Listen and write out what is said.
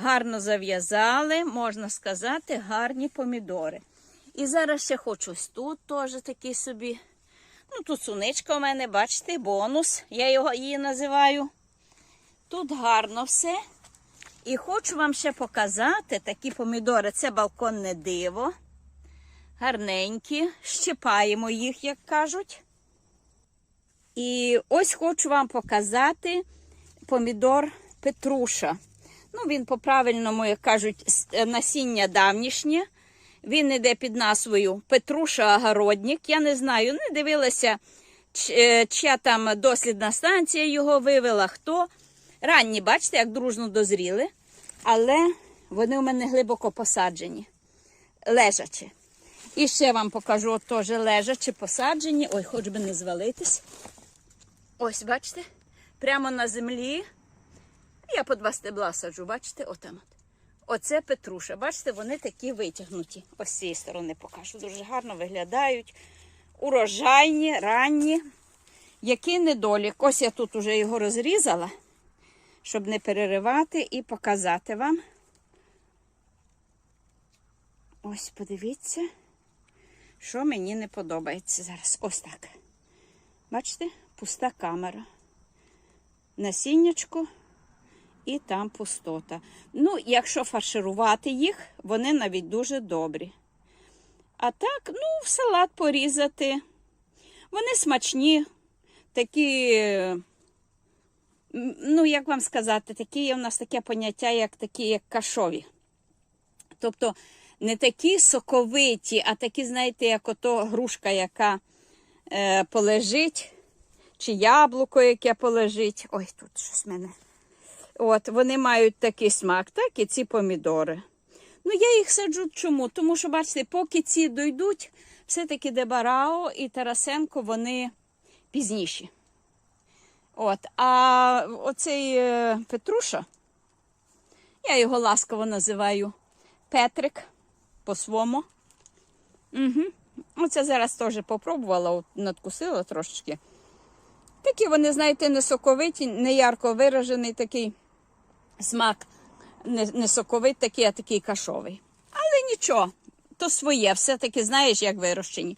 Гарно зав'язали, можна сказати, гарні помідори. І зараз ще хочу ось тут теж такий собі. Ну, тут суничка у мене, бачите, бонус, я його її називаю. Тут гарно все. І хочу вам ще показати такі помідори. Це балконне диво. Гарненькі. Щипаємо їх, як кажуть. І ось хочу вам показати помідор Петруша. Ну, він по-правильному, як кажуть, е, насіння давнішнє. Він іде під назвою Петруша Огородник. Я не знаю, не дивилася, ч- е, чия там дослідна станція його вивела, хто. Ранні, бачите, як дружно дозріли, але вони у мене глибоко посаджені, лежачі. І ще вам покажу теж лежачі, посаджені. Ой, хоч би не звалитись. Ось, бачите, прямо на землі. Я по два стебла саджу, бачите, отам. От. Оце Петруша. Бачите, вони такі витягнуті. Ось з цієї сторони покажу. Дуже гарно виглядають. Урожайні, ранні. Який недолік. Ось я тут уже його розрізала, щоб не переривати і показати вам. Ось подивіться, що мені не подобається зараз. Ось так. Бачите, пуста камера. Насіннячко і там пустота. Ну, якщо фарширувати їх, вони навіть дуже добрі. А так, ну, в салат порізати. Вони смачні, такі, ну, як вам сказати, такі є у нас таке поняття, як такі, як кашові. Тобто не такі соковиті, а такі, знаєте, як ото грушка, яка е, полежить, чи яблуко, яке полежить. Ой, тут щось в мене. От, вони мають такий смак, так і ці помідори. Ну, я їх саджу чому? Тому що, бачите, поки ці дойдуть, все-таки Дебарао і Тарасенко вони пізніші. От, а оцей е, Петруша, я його ласково називаю Петрик по-свому. Угу. Оце зараз теж попробувала, надкусила трошечки. Такі вони, знаєте, не соковиті, не ярко виражений такий смак, не, не соковий такий, а такий кашовий. Але нічого, то своє, все-таки знаєш, як вирощені.